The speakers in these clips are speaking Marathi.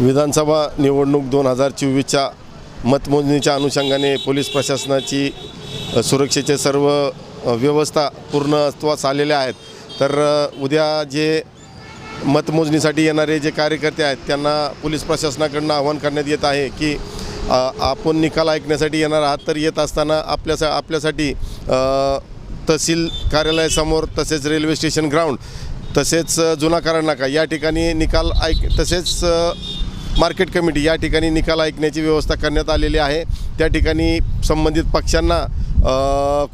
विधानसभा निवडणूक दोन हजार चोवीसच्या मतमोजणीच्या अनुषंगाने पोलीस प्रशासनाची सुरक्षेचे सर्व व्यवस्था पूर्ण अस्तित्वास आलेल्या आहेत. तर उद्या जे मतमोजणीसाठी येणारे जे कार्यकर्ते आहेत त्यांना पोलीस प्रशासनाकडनं आवाहन करण्यात येत आहे की आपण निकाल ऐकण्यासाठी येणार आहात तर येत असताना आपल्यासा आपल्यासाठी तहसील कार्यालयासमोर तसेच रेल्वे स्टेशन ग्राउंड तसेच जुना कारण नाका या ठिकाणी निकाल ऐक तसेच मार्केट कमिटी या ठिकाणी निकाल ऐकण्याची व्यवस्था करण्यात आलेली आहे. त्या ठिकाणी संबंधित पक्षांना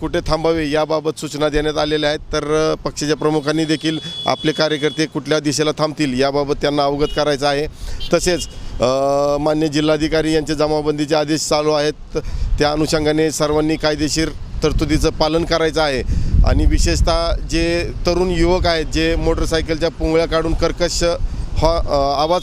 कुठे थांबावे याबाबत सूचना देण्यात आलेल्या आहेत. तर पक्षाच्या प्रमुखांनी देखील आपले कार्यकर्ते कुठल्या दिशेला थांबतील याबाबत त्यांना अवगत करायचं आहे. तसेच मान्य जिल्हाधिकारी यांचे जमाबंदीचे आदेश चालू आहेत. त्या अनुषंगाने सर्वांनी कायदेशीर तरतुदीचं पालन करायचं आहे. आणि विशेषतः जे तरुण युवक आहेत जे मोटरसायकलच्या पुंगळ्या काढून कर्कश हा आवाज